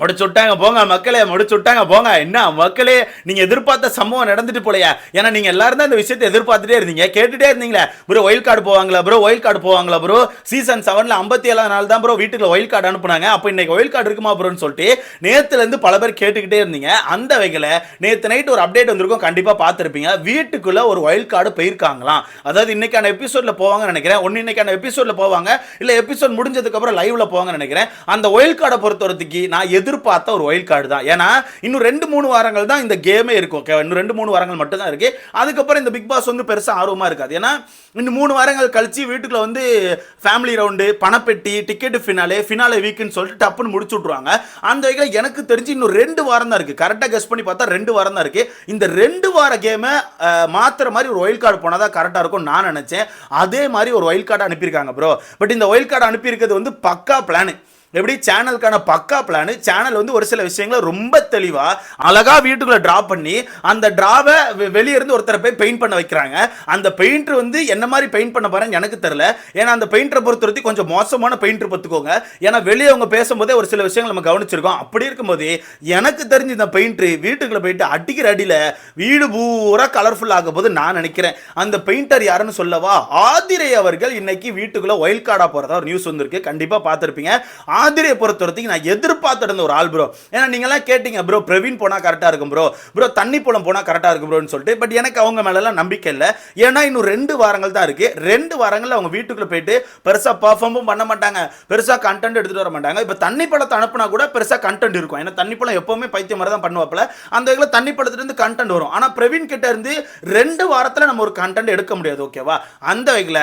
முடிச்சு விட்டாங்க போங்க மக்களே முடிச்சு விட்டாங்க போங்க. என்ன மக்களே நீங்கள் எதிர்பார்த்த சம்பவம் நடந்துட்டு போலையா? ஏன்னா நீங்கள் எல்லாரும் தான் இந்த விஷயத்தை எதிர்பார்த்துட்டே இருந்தீங்க. கேட்டுட்டே இருந்தீங்களே. ப்ரோ ஒயில் கார்டு போவாங்களா ப்ரோ? ஒயில் கார்டு போவாங்களா ப்ரோ? சீசன் செவனில் ஐம்பத்தி ஏழாம் நாள் தான் ப்ரோ வீட்டுக்கு ஒயில் கார்டு அனுப்புனாங்க. அப்போ இன்னைக்கு ஒயில் கார்டு இருக்குமா ப்ரோன்னு சொல்லிட்டு நேற்றுலேருந்து பல பேர் கேட்டுக்கிட்டே இருந்தீங்க. அந்த வகையில் நேற்று நைட் ஒரு அப்டேட் வந்திருக்கும். கண்டிப்பாக பார்த்துருப்பீங்க. வீட்டுக்குள்ளே ஒரு ஒயில் கார்டு போயிருக்காங்களாம். அதாவது இன்னைக்கான எபிசோட்ல போவாங்கன்னு நினைக்கிறேன். ஒன்று இன்னைக்கான எபிசோடில் போவாங்க. இல்லை எபிசோட் முடிஞ்சதுக்கப்புறம் லைவில் லைவ்ல போவாங்கன்னு நினைக்கிறேன். அந்த ஒயில் கார்டை பொறுத்தவரைக்கு நான் எது எதிர்பார்த்த ஒரு ஒயில் கார்டு தான். ஏன்னா இன்னும் ரெண்டு மூணு வாரங்கள் தான் இந்த கேமே இருக்கும். இன்னும் ரெண்டு மூணு வாரங்கள் மட்டும் தான் அதுக்கப்புறம் இந்த பிக் பாஸ் வந்து பெருசாக ஆர்வமாக இருக்காது. ஏன்னா இன்னும் மூணு வாரங்கள் கழித்து வீட்டுக்குள்ள வந்து ஃபேமிலி ரவுண்டு பணப்பெட்டி டிக்கெட்டு ஃபினாலே ஃபினாலே வீக்குன்னு சொல்லிட்டு டப்புன்னு முடிச்சு விட்ருவாங்க அந்த வகையில் எனக்கு தெரிஞ்சு இன்னும் ரெண்டு வாரம் தான் இருக்குது கரெக்டாக கெஸ் பண்ணி பார்த்தா ரெண்டு வாரம் தான் இருக்குது இந்த ரெண்டு வார கேமை மாத்துற மாதிரி ஒரு ஒயில் கார்டு போனால் தான் கரெக்டாக இருக்கும் நான் நினச்சேன். அதே மாதிரி ஒரு ஒயில் கார்டு அனுப்பியிருக்காங்க ப்ரோ பட் இந்த ஒயில் கார்டு அனுப்பியிருக்கிறது வந்து பக்கா பிளானு எப்படி சேனலுக்கான பக்கா பிளான் சேனல் வந்து ஒரு சில விஷயங்களை ரொம்ப தெளிவாக அழகாக வீட்டுக்குள்ளே ட்ரா பண்ணி அந்த ட்ராவை வெளியிருந்து ஒருத்தரை போய் பெயிண்ட் பண்ண வைக்கிறாங்க. அந்த பெயிண்டர் வந்து என்ன மாதிரி பெயிண்ட் பண்ண போகிறேன்னு எனக்கு தெரில ஏன்னா அந்த பெயிண்டரை பொறுத்த வரைக்கும் கொஞ்சம் மோசமான பெயிண்டர் பார்த்துக்கோங்க. ஏன்னா வெளியே அவங்க பேசும்போதே ஒரு சில விஷயங்கள் நம்ம கவனிச்சிருக்கோம். அப்படி இருக்கும்போது எனக்கு தெரிஞ்சு இந்த பெயிண்டர் வீட்டுக்குள்ளே போயிட்டு அடிக்கிற அடியில் வீடு பூரா கலர்ஃபுல் ஆகும் போது நான் நினைக்கிறேன். அந்த பெயிண்டர் யாருன்னு சொல்லவா? ஆதிரை அவர்கள் இன்னைக்கு வீட்டுக்குள்ளே ஒயில் கார்டாக போகிறதா ஒரு நியூஸ் வந்திருக்கு. கண்டிப்பாக பார்த்துருப்பீங்க. ஆதிரியை பொறுத்த வரைக்கும் நான் எதிர்பார்த்துருந்த ஒரு ஆள் ப்ரோ ஏன்னா நீங்களாம் கேட்டீங்க ப்ரோ பிரவீன் போனால் கரெக்டாக இருக்கும் ப்ரோ ப்ரோ தண்ணி பழம் போனால் கரெக்டாக இருக்கும் ப்ரோன்னு சொல்லிட்டு. பட் எனக்கு அவங்க மேலலாம் நம்பிக்கை இல்லை. ஏன்னா இன்னும் ரெண்டு வாரங்கள் தான் இருக்குது ரெண்டு வாரங்களில் அவங்க வீட்டுக்குள்ளே போயிட்டு பெருசாக பர்ஃபார்மும் பண்ண மாட்டாங்க. பெருசாக கண்டென்ட் எடுத்துகிட்டு வர மாட்டாங்க. இப்போ தண்ணி பழத்தை அனுப்புனா கூட பெருசாக கண்டென்ட் இருக்கும். ஏன்னா தண்ணி பழம் எப்போவுமே பைத்தியம் மாதிரி தான் பண்ணுவாப்பில். அந்த வகையில் தண்ணி பழத்துலேருந்து கண்டென்ட் வரும். ஆனால் பிரவீன் கிட்ட இருந்து ரெண்டு வாரத்தில் நம்ம ஒரு கண்டென்ட் எடுக்க முடியாது ஓகேவா அந்த வகையில்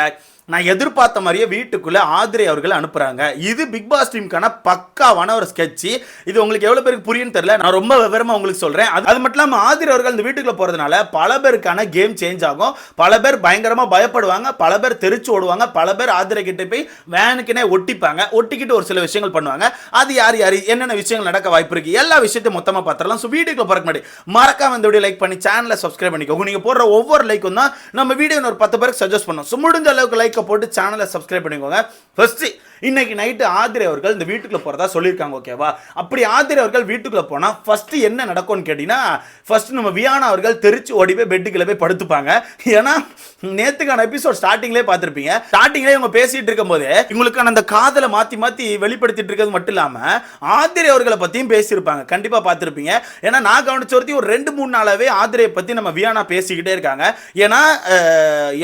நான் எதிர்பார்த்த மாதிரியே வீட்டுக்குள்ளே ஆதிரை அவர்கள் அனுப்புகிறாங்க இது பிக் பாஸ் டீமுக்கான பக்காவான ஒரு ஸ்கெட்ச் இது உங்களுக்கு எவ்வளோ பேருக்கு புரியும்னு தெரியல. நான் ரொம்ப விவரமாக உங்களுக்கு சொல்கிறேன் அது அது மட்டும் இல்லாமல் ஆதிரை அவர்கள் இந்த வீட்டுக்குள்ள போகிறதுனால பல பேருக்கான கேம் சேஞ்ச் ஆகும். பல பேர் பயங்கரமாக பயப்படுவாங்க. பல பேர் தெரிச்சு ஓடுவாங்க. பல பேர் ஆதிரை கிட்ட போய் வேனுக்குனே ஒட்டிப்பாங்க. ஒட்டிக்கிட்டு ஒரு சில விஷயங்கள் பண்ணுவாங்க. அது யார் யார் என்னென்ன விஷயங்கள் நடக்க வாய்ப்பு இருக்குது எல்லா விஷயத்தையும் மொத்தமாக பார்த்துடலாம் ஸோ வீடியோக்குள்ள போகிறக்கு முன்னாடி மறக்காம இந்த வீடியோ லைக் பண்ணி சேனலை சப்ஸ்கிரைப் பண்ணிக்கோங்க. நீங்கள் போடுற ஒவ்வொரு லைக்கும் தான் நம்ம வீடியோ ஒரு பத்து பேருக்கு சஜஸ்ட் பண்ணோம். ஸோ முடிஞ்ச அளவுக்கு லைக் லைக்கை போட்டு சேனலை சப்ஸ்கிரைப் பண்ணிக்கோங்க. ஃபஸ்ட்டு இன்னைக்கு நைட்டு ஆதிரை அவர்கள் இந்த வீட்டுக்குள்ள போறதா சொல்லியிருக்காங்க ஓகேவா அப்படி ஆதிரை அவர்கள் வீட்டுக்குள்ள போனா ஃபர்ஸ்ட் என்ன நடக்கும்னு கேட்டீங்கன்னா ஃபர்ஸ்ட் நம்ம வியானா அவர்கள் தெரிச்சு ஓடி போய் பெட்டுக்குள்ள போய் படுத்துப்பாங்க. ஏன்னா நேத்துக்கான எபிசோட் ஸ்டார்டிங்லேயே பார்த்துருப்பீங்க. ஸ்டார்டிங்லேயே இவங்க பேசிட்டு இருக்கும் போதே இவங்களுக்கான அந்த காதலை மாத்தி மாத்தி வெளிப்படுத்திட்டு இருக்கிறது மட்டும் இல்லாம ஆதிரை அவர்களை பத்தியும் பேசியிருப்பாங்க. கண்டிப்பா பார்த்துருப்பீங்க. ஏன்னா நான் கவனிச்ச ஒருத்தி ஒரு ரெண்டு மூணு நாளாவே ஆதிரையை பத்தி நம்ம வியானா பேசிக்கிட்டே இருக்காங்க. ஏன்னா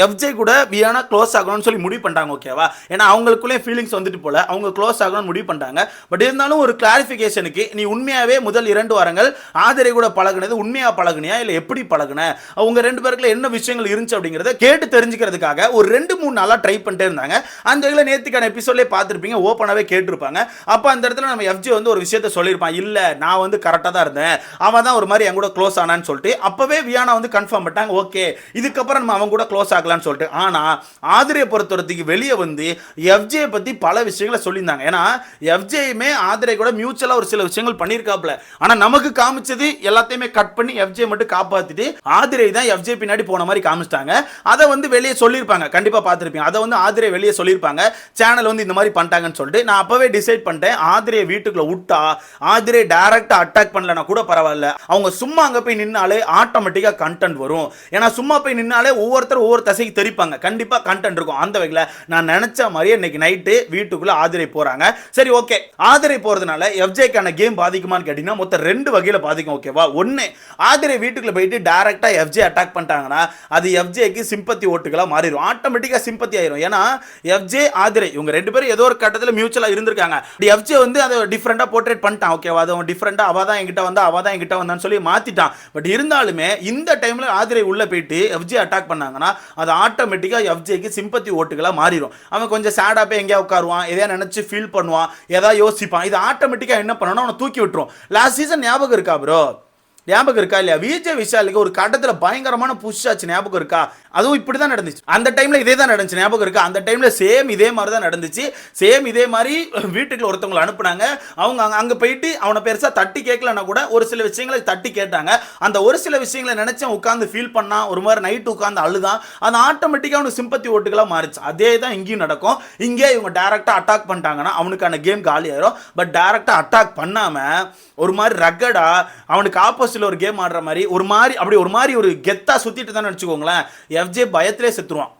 எஃப்ஜே கூட வியானா க்ளோஸ் ஆகணும்னு சொல்லி முடிவு பண்ணிட்டாங்க ஓகேவா ஏன்னா அவங்களுக்குள்ளே ஃபீலிங்ஸ் வந்துட்டு போல. அவங்க க்ளோஸ் ஆகணும்னு முடிவு பண்ணிட்டாங்க. பட் இருந்தாலும் ஒரு கிளாரிஃபிகேஷனுக்கு நீ உண்மையாகவே முதல் இரண்டு வாரங்கள் ஆதிரை கூட பழகுனது உண்மையாக பழகுனியா? இல்லை எப்படி பழகுன? அவங்க ரெண்டு பேருக்குள்ள என்ன விஷயங்கள் இருந்துச்சு அப்படிங்கிறத கேட்டு தெரிஞ்சுக்கிறதுக்காக ஒரு ரெண்டு மூணு நாளாக ட்ரை பண்ணிட்டே இருந்தாங்க. அந்த இதில் நேற்றுக்கான எபிசோட்லேயே பார்த்துருப்பீங்க ஓப்பனாகவே கேட்டிருப்பாங்க. அப்போ அந்த இடத்துல நம்ம எஃப்ஜி வந்து ஒரு விஷயத்த சொல்லியிருப்பான். இல்லை நான் வந்து கரெக்டாக தான் இருந்தேன். அவன் தான் ஒரு மாதிரி என் கூட க்ளோஸ் ஆனான்னு சொல்லிட்டு அப்போவே வியானா வந்து கன்ஃபார்ம் பண்ணிட்டாங்க. ஓகே இதுக்கப்புறம் நம்ம அவன் கூட க்ளோஸ் ஆகலான்னு சொல்லிட்டு. ஆனால் ஆதிரையை பொறுத்தவரத்துக்கு வெளியே வந்து எஃப்ஜியை பற்றி பல பல விஷயங்களை சொல்லியிருந்தாங்க. ஏன்னா எஃப்ஜேயுமே ஆதிரை கூட மியூச்சுவலாக ஒரு சில விஷயங்கள் பண்ணியிருக்காப்ல ஆனால் நமக்கு காமிச்சது எல்லாத்தையுமே கட் பண்ணி எஃப்ஜே மட்டும் காப்பாற்றிட்டு ஆதிரை தான் எஃப்ஜே பின்னாடி போன மாதிரி காமிச்சிட்டாங்க. அதை வந்து வெளியே சொல்லியிருப்பாங்க. கண்டிப்பாக பார்த்துருப்பீங்க. அதை வந்து ஆதிரை வெளியே சொல்லியிருப்பாங்க. சேனல் வந்து இந்த மாதிரி பண்ணிட்டாங்கன்னு சொல்லிட்டு நான் அப்போவே டிசைட் பண்ணிட்டேன். ஆதிரையை வீட்டுக்குள்ள விட்டா ஆதிரை டைரக்டாக அட்டாக் பண்ணலனா கூட பரவாயில்ல. அவங்க சும்மா அங்கே போய் நின்னாலே ஆட்டோமேட்டிக்காக கண்டென்ட் வரும். ஏன்னா சும்மா போய் நின்னாலே ஒவ்வொருத்தர் ஒவ்வொரு தசைக்கு தெரிப்பாங்க. கண்டிப்பாக கண்டென்ட் இருக்கும். அந்த வகையில் நான் நினச்ச மாதிரியே இன்னைக்கு நைட்டு வீட்டுக்குள்ள ஆதிரை போகிறாங்க சரி ஓகே. ஆதிரை போகிறதுனால எஃப்ஜேக்கான கேம் பாதிக்குமான்னு கேட்டிங்கன்னா மொத்தம் ரெண்டு வகையில் பாதிக்கும் ஓகேவா ஒன்று ஆதிரை வீட்டுக்குள்ள போயிட்டு டேரெக்டாக எஃப்ஜே அட்டாக் பண்ணிட்டாங்கன்னா அது எஃப்ஜேக்கு சிம்பத்தி ஓட்டுகளாக மாறிடும். ஆட்டோமேட்டிக்காக சிம்பத்தி ஆயிரும். ஏன்னா எஃப்ஜே ஆதிரை இவங்க ரெண்டு பேரும் ஏதோ ஒரு கட்டத்தில் மியூச்சுவலாக இருந்திருக்காங்க. எஃப்ஜே வந்து அதை டிஃப்ரெண்டாக போர்ட்ரேட் பண்ணிட்டான் ஓகேவா அது டிஃப்ரெண்டாக அவள் தான் என்கிட்ட வந்தா அவள் தான் என்கிட்ட வந்தான்னு சொல்லி மாற்றிட்டான் பட் இருந்தாலுமே இந்த டைமில் ஆதிரை உள்ளே போயிட்டு எஃப்ஜே அட்டாக் பண்ணாங்கன்னா அது ஆட்டோமேட்டிக்காக எஃப்ஜேக்கு சிம்பத்தி ஓட்டுகளாக மாறிடும். அவன் கொஞ்சம் சேடாக போய் எங்கேயா உட்காருவான். எதையா நினச்சி ஃபீல் பண்ணுவான் எதாவது யோசிப்பான் இது ஆட்டோமேட்டிக்காக என்ன பண்ணணும் அவனை தூக்கி விட்டுரும். லாஸ்ட் சீசன் ஞாபகம் இருக்கா ப்ரோ ஞாபகம் இருக்கா இல்லையா? விஜய் விஷாலுக்கு ஒரு கட்டத்தில் பயங்கரமான புஷ் ஆச்சு. ஞாபகம் இருக்கா? அதுவும் இப்படி தான் நடந்துச்சு. அந்த டைமில் இதே தான் நடந்துச்சு. ஞாபகம் இருக்கா? அந்த டைமில் சேம் இதே மாதிரி தான் நடந்துச்சு. சேம் இதே மாதிரி வீட்டுக்குள்ள ஒருத்தவங்களை அனுப்புனாங்க. அவங்க அங்கே அங்கே போயிட்டு அவனை பெருசாக தட்டி கேட்கலன்னா கூட ஒரு சில விஷயங்களை தட்டி கேட்டாங்க. அந்த ஒரு சில விஷயங்களை நினச்சி உட்காந்து ஃபீல் பண்ணால் ஒரு மாதிரி நைட் உட்காந்து அழுதான். அது ஆட்டோமேட்டிக்காக அவனுக்கு சிம்பத்தி ஓட்டுகளாக மாறிச்சு. அதே தான் இங்கேயும் நடக்கும். இங்கே இவங்க டேரெக்டாக அட்டாக் பண்ணிட்டாங்கன்னா அவனுக்கான கேம் காலி ஆயிரும் பட் டேரெக்டாக அட்டாக் பண்ணாமல் ஒரு மாதிரி ரக்கடா அவனுக்கு ஆப்போசிட் ஆப்போசிட்ல ஒரு கேம் ஆடுற மாதிரி ஒரு மாதிரி அப்படி ஒரு மாதிரி ஒரு கெத்தா சுற்றிட்டு தான் வச்சுக்கோங்களேன். எஃப்ஜே பயத்திலே செத்துருவான்.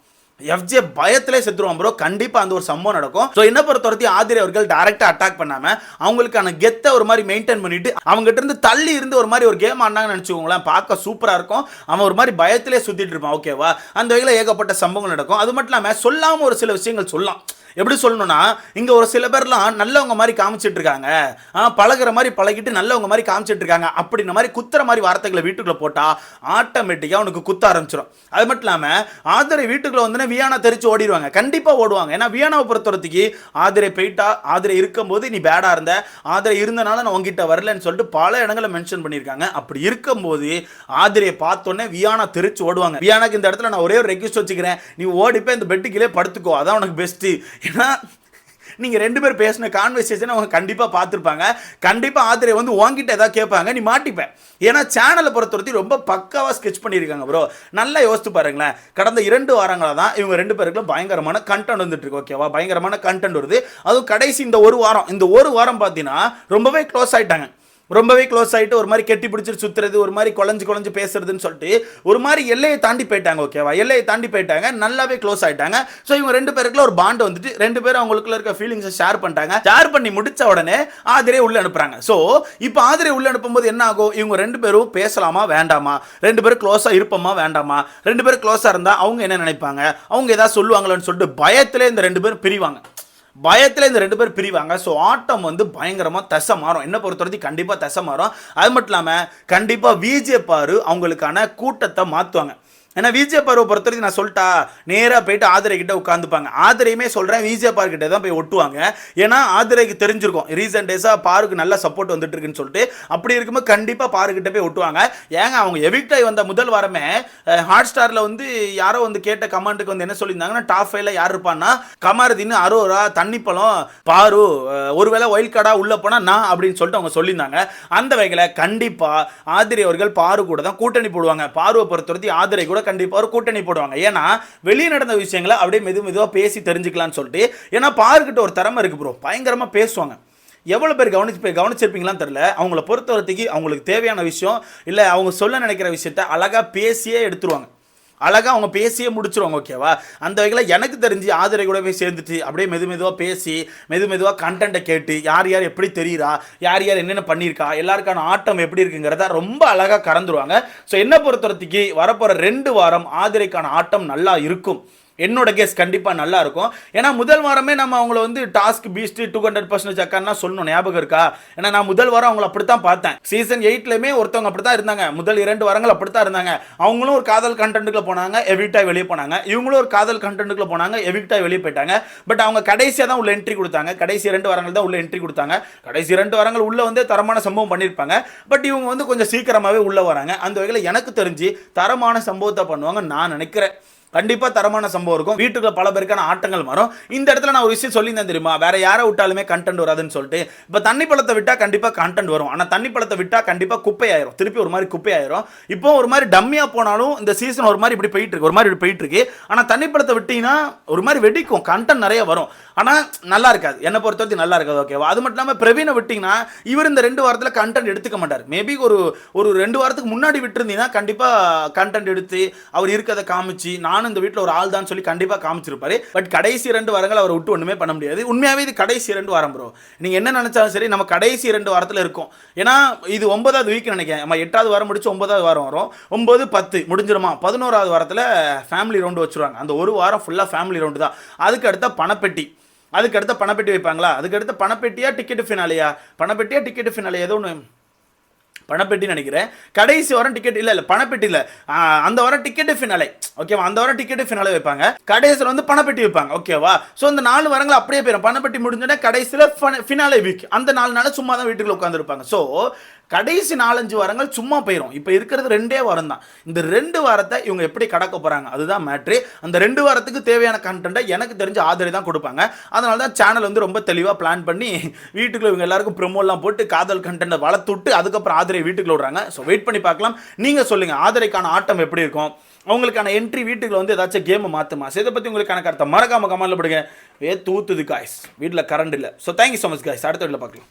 எஃப்ஜே பயத்திலே செத்துருவான் ப்ரோ கண்டிப்பா அந்த ஒரு சம்பவம் நடக்கும். ஸோ என்ன பொறுத்த வரைக்கும் ஆதிரி அவர்கள் டேரெக்டாக அட்டாக் பண்ணாம அவங்களுக்கான கெத்தை ஒரு மாதிரி மெயின்டைன் பண்ணிட்டு அவங்ககிட்ட இருந்து தள்ளி இருந்து ஒரு மாதிரி ஒரு கேம் ஆடினாங்கன்னு நினச்சிக்கோங்களேன். பார்க்க சூப்பராக இருக்கும். அவன் ஒரு மாதிரி பயத்திலே சுத்திட்டு இருப்பான். ஓகேவா அந்த வகையில் ஏகப்பட்ட சம்பவங்கள் நடக்கும். அது மட்டும் இல்லாமல் சொல்லாமல் ஒரு சில விஷயங்கள் சொல்லலாம். எப்படி சொல்லணும்னா இங்கே ஒரு சில பேர்லாம் நல்லவங்க மாதிரி காமிச்சிட்டு இருக்காங்க. ஆ, பழகுற மாதிரி பழகிட்டு நல்லவங்க மாதிரி காமிச்சிட்டு இருக்காங்க. அப்படின்ற மாதிரி குத்துற மாதிரி வார்த்தைகளை வீட்டுக்குள்ளே போட்டால் ஆட்டோமேட்டிக்காக உனக்கு குத்த ஆரம்பிச்சிடும் அது மட்டும் இல்லாமல் ஆதரை வீட்டுக்குள்ள வந்து வியானா தெரிச்சு ஓடிடுவாங்க. கண்டிப்பாக ஓடுவாங்க. ஏன்னா வியானாவை பொறுத்தவரத்துக்கு ஆதரை போயிட்டா ஆதரை இருக்கும்போது நீ பேடாக இருந்த ஆதரை இருந்தனால நான் உங்ககிட்ட வரலன்னு சொல்லிட்டு பல இடங்களை மென்ஷன் பண்ணியிருக்காங்க. அப்படி இருக்கும்போது ஆதிரையை பார்த்தோன்னே வியானா தெரிச்சு ஓடுவாங்க. வியானாக்கு இந்த இடத்துல நான் ஒரே ஒரு ரெக்வஸ்ட் வச்சுக்கிறேன். நீ ஓடிப்போ இந்த பெட்டுக்கிலே படுத்துக்கோ. அதான் உனக்கு பெஸ்ட்டு ஏன்னா நீங்கள் ரெண்டு பேர் பேசின கான்வர்சேஷனை அவங்க கண்டிப்பாக பார்த்துருப்பாங்க. கண்டிப்பாக ஆத்திரை வந்து உங்ககிட்ட ஏதாவது கேட்பாங்க நீ மாட்டிப்பேன் ஏன்னா சேனலை பொறுத்தவரைக்கும் ரொம்ப பக்காவாக ஸ்கெச் பண்ணியிருக்காங்க ப்ரோ நல்லா யோசித்து பாருங்களேன். கடந்த இரண்டு வாரங்களா தான் இவங்க ரெண்டு பேருக்கும் பயங்கரமான கண்டென்ட் வந்துட்டுருக்கு ஓகேவா பயங்கரமான கண்டென்ட் வருது. அதுவும் கடைசி இந்த ஒரு வாரம் இந்த ஒரு வாரம் பார்த்தீங்கன்னா ரொம்பவே க்ளோஸ் ஆகிட்டாங்க ரொம்பவே க்ளோஸ் ஆகிட்டு ஒரு மாதிரி கெட்டி பிடிச்சிட்டு சுற்றுறது ஒரு மாதிரி குழஞ்சு குழஞ்சு பேசுறதுன்னு சொல்லிட்டு ஒரு மாதிரி எல்லையை தாண்டி போயிட்டாங்க ஓகேவா எல்லையை தாண்டி போயிட்டாங்க நல்லாவே க்ளோஸ் ஆயிட்டாங்க. ஸோ இவங்க ரெண்டு பேருக்குள்ள ஒரு பாண்ட் வந்துட்டு ரெண்டு பேரும் அவங்களுக்குள்ள இருக்க ஃபீலிங்ஸை ஷேர் பண்ணிட்டாங்க. ஷேர் பண்ணி முடிச்ச உடனே ஆதிரே உள்ள அனுப்புறாங்க. ஸோ இப்போ ஆதிரே உள்ள அனுப்பும்போது என்ன ஆகும்? இவங்க ரெண்டு பேரும் பேசலாமா வேண்டாமா? ரெண்டு பேரும் க்ளோஸாக இருப்போமா வேண்டாமா? ரெண்டு பேரும் க்ளோஸாக இருந்தால் அவங்க என்ன நினைப்பாங்க? அவங்க ஏதாவது சொல்லுவாங்களோன்னு சொல்லிட்டு பயத்திலே இந்த ரெண்டு பேரும் பிரிவாங்க. பயத்தில் இந்த ரெண்டு பேர் பிரிவாங்க. ஸோ ஆட்டம் வந்து பயங்கரமாக தசை மாறும். என்ன பொறுத்த வரைக்கும் கண்டிப்பாக தசை மாறும். அது மட்டும் இல்லாமல் கண்டிப்பாக விஜே பாரு அவங்களுக்கான கூட்டத்தை மாற்றுவாங்க ஏன்னா விஜய் பார்வை பொறுத்த வரைக்கும் நான் சொல்லிட்டா நேராக போயிட்டு ஆதிரை கிட்ட உட்காந்துப்பாங்க ஆதிரையுமே சொல்கிறேன் விஜய் பார் கிட்ட தான் போய் ஒட்டுவாங்க. ஏன்னா ஆதிரைக்கு தெரிஞ்சிருக்கும் ரீசெண்ட் டேஸாக பாருக்கு நல்ல சப்போர்ட் வந்துட்டு இருக்குன்னு சொல்லிட்டு. அப்படி இருக்கும்போது கண்டிப்பாக பாருக்கிட்ட போய் ஒட்டுவாங்க. ஏங்க அவங்க எவிக்ட் ஆகி வந்த முதல் வாரமே ஹாட் ஸ்டாரில் வந்து யாரோ வந்து கேட்ட கமெண்ட்டுக்கு வந்து என்ன சொல்லியிருந்தாங்கன்னா டாப் ஃபைவ்ல யார் இருப்பான்னா கமாரதின்னு அரோரா தண்ணிப்பழம் பாரு ஒருவேளை ஒயில் கார்டாக உள்ள போனால் நான் அப்படின்னு சொல்லிட்டு அவங்க சொல்லியிருந்தாங்க. அந்த வகையில் கண்டிப்பாக ஆதிரை அவர்கள் பாரு கூட தான் கூட்டணி போடுவாங்க. பாருவை பொறுத்தவரைக்கும் ஆதிரை கூட கண்டிப்பாக ஒரு கூட்டணி போடுவாங்க. ஏன்னா வெளியே நடந்த விஷயங்களை அப்படியே மெது மெதுவாக பேசி தெரிஞ்சுக்கலாம்னு சொல்லிட்டு ஏன்னா பாருக்கிட்ட ஒரு திறமை இருக்கு ப்ரோ பயங்கரமா பேசுவாங்க. எவ்வளோ பேர் கவனிச்சு போய் கவனிச்சிருப்பீங்களான்னு தெரில அவங்கள பொறுத்தவரத்துக்கு அவங்களுக்கு தேவையான விஷயம் இல்லை அவங்க சொல்ல நினைக்கிற விஷயத்த அழகாக பேசியே எடுத்துருவாங்க. அழகாக அவங்க பேசியே முடிச்சிருவாங்க ஓகேவா அந்த வகையில் எனக்கு தெரிஞ்சு ஆதரை கூட போய் சேர்ந்துட்டு அப்படியே மெது மெதுவாக பேசி மெது மெதுவாக கண்டென்ட்டை கேட்டு யார் யார் எப்படி தெரியுறா யார் யார் என்னென்ன பண்ணியிருக்கா எல்லாருக்கான ஆட்டம் எப்படி இருக்குங்கிறத ரொம்ப அழகாக கறந்துருவாங்க. ஸோ என்ன பொறுத்தவரத்துக்கு வரப்போகிற ரெண்டு வாரம் ஆதிரைக்கான ஆட்டம் நல்லா இருக்கும். என்னோட கேஸ் கண்டிப்பாக நல்லா இருக்கும். ஏன்னா முதல் வாரமே நம்ம அவங்கள வந்து task beast two hundred percentage அக்கான்னா சொல்லணும். ஞாபகம் இருக்கா? ஏன்னா நான் முதல் வாரம் அவங்கள அப்படித்தான் பார்த்தேன். சீசன் எயிட்லையுமே ஒருத்தவங்க அப்படித்தான் இருந்தாங்க. முதல் இரண்டு வாரங்கள் அப்படித்தான் இருந்தாங்க. அவங்களும் ஒரு காதல் கண்டென்ட்டுக்குள்ள போனாங்க எவிட்டாக வெளியே போனாங்க. இவங்களும் ஒரு காதல் கண்டென்ட்டுக்குள்ள போனாங்க எவிக்டாக வெளியே போயிட்டாங்க. பட் அவங்க கடைசியாக தான் உள்ள என்ட்ரி கொடுத்தாங்க. கடைசி ரெண்டு வாரங்கள் தான் உள்ள என்ட்ரி கொடுத்தாங்க. கடைசி ரெண்டு வாரங்கள் உள்ள வந்து தரமான சம்பவம் பண்ணியிருப்பாங்க. பட் இவங்க வந்து கொஞ்சம் சீக்கிரமாகவே உள்ள வராங்க. அந்த வகையில் எனக்கு தெரிஞ்சு தரமான சம்பவத்தை பண்ணுவாங்க நான் நினைக்கிறேன். கண்டிப்பா தரமான சம்பவம் இருக்கும். வீட்டுக்குள்ள பல பேருக்கான ஆட்டங்கள் வரும். இந்த இடத்துல நான் ஒரு விஷயம் சொல்லியிருந்தேன் தெரியுமா? வேற யாரை விட்டாலுமே கண்டென்ட் வராதுன்னு சொல்லிட்டு. இப்போ தண்ணி பழத்தை விட்டா கண்டிப்பா கண்டென்ட் வரும். ஆனா தண்ணி பழத்தை விட்டா கண்டிப்பா குப்பையாயிரும். திருப்பி ஒரு மாதிரி குப்பையாயிரும். இப்போ ஒரு மாதிரி டம்மியா போனாலும் இந்த சீசன் ஒரு மாதிரி இப்படி போயிட்டு இருக்கு. ஒரு மாதிரி இப்படி போயிட்டு இருக்கு. ஆனா தண்ணி பழத்தை விட்டீங்கன்னா ஒரு மாதிரி வெடிக்கும். கண்டென்ட் நிறைய வரும். ஆனா நல்லா இருக்காது. என்னை பொறுத்த வரைக்கும் நல்லா இருக்காது. ஓகேவா அது மட்டும் இல்லாமல் பிரவீனை விட்டீங்கன்னா இவர் இந்த ரெண்டு வாரத்தில் கண்டென்ட் எடுத்துக்க மாட்டார். மேபி ஒரு ஒரு ரெண்டு வாரத்துக்கு முன்னாடி விட்டுருந்தீங்கன்னா கண்டிப்பா கண்டென்ட் எடுத்து அவர் இருக்கிறத காமிச்சு நான் நானும் இந்த வீட்டில் ஒரு ஆள் தான் சொல்லி கண்டிப்பாக காமிச்சிருப்பாரு. பட் கடைசி ரெண்டு வாரங்கள் அவர் விட்டு ஒன்றுமே பண்ண முடியாது. உண்மையாவே இது கடைசி ரெண்டு வாரம் ப்ரோ நீங்கள் என்ன நினைச்சாலும் சரி நம்ம கடைசி ரெண்டு வாரத்தில் இருக்கும். ஏன்னா இது ஒன்பதாவது வீக் நினைக்கிறேன். நம்ம எட்டாவது வாரம் முடிச்சு ஒன்பதாவது வாரம் வரும். ஒன்பது பத்து முடிஞ்சிருமா? பதினோராவது வாரத்தில் ஃபேமிலி ரவுண்டு வச்சுருவாங்க. அந்த ஒரு வாரம் ஃபுல்லாக ஃபேமிலி ரவுண்டு தான். அதுக்கு அடுத்த பணப்பெட்டி. அதுக்கு அடுத்த பணப்பெட்டி வைப்பாங்களா? அதுக்கு அடுத்த பணப்பெட்டியா டிக்கெட் ஃபினாலியா பணப்பெட்டியா டிக்கெட் ஃபினாலியா ஏதோ ஒன்று பணப்பெட்டி நினைக்கிறேன். கடைசி வாரம் டிக்கெட் இல்லை இல்லை பணப்பெட்டி இல்லை. அந்த வாரம் டிக்கெட்டு ஃபினாலே ஓகேவா அந்த வாரம் டிக்கெட்டு ஃபினாலே வைப்பாங்க. கடைசியில் வந்து பணப்பெட்டி வைப்பாங்க. ஓகேவா ஸோ அந்த நாலு வாரங்கள் அப்படியே போயிடும் பணப்பெட்டி முடிஞ்சோடனே கடைசியில் ஃபினாலே வீக் அந்த நாலு நாள் சும்மா தான் வீட்டுக்குள்ள உட்காந்துருப்பாங்க ஸோ கடைசி நாலஞ்சு வாரங்கள் சும்மா போயிடும் இப்போ இருக்கிறது ரெண்டே வாரம் தான் இந்த ரெண்டு வாரத்தை இவங்க எப்படி கடக்க போகிறாங்க அதுதான் மேட்ரு அந்த ரெண்டு வாரத்துக்கு தேவையான கண்டென்ட்டை எனக்கு தெரிஞ்ச ஆதரவு தான் கொடுப்பாங்க. அதனால தான் சேனல் வந்து ரொம்ப தெளிவாக பிளான் பண்ணி வீட்டுக்குள்ள இவங்க எல்லாருக்கும் ப்ரொமோலாம் போட்டு காதல் கண்டென்ட்டை வளர்த்துட்டு அதுக்கப்புறம் ஆதரவை வீட்டுக்குள்ள விடுறாங்க. ஸோ வெயிட் பண்ணி பார்க்கலாம். நீங்கள் சொல்லுங்கள் ஆதரைக்கான ஆட்டம் எப்படி இருக்கும்? அவங்களுக்கான என்ட்ரி வீட்டுக்குள்ள வந்து ஏதாச்சும் கேமை மாற்றுமா ஸோ இதை பற்றி உங்களுக்கான கருத்தை மறக்காம கமெண்ட்ல போடுங்க. வே தூத்துது காய்ஸ் வீட்டில் கரண்ட் இல்லை. So thank you so much guys அடுத்த வீட்டில் பார்க்கலாம்.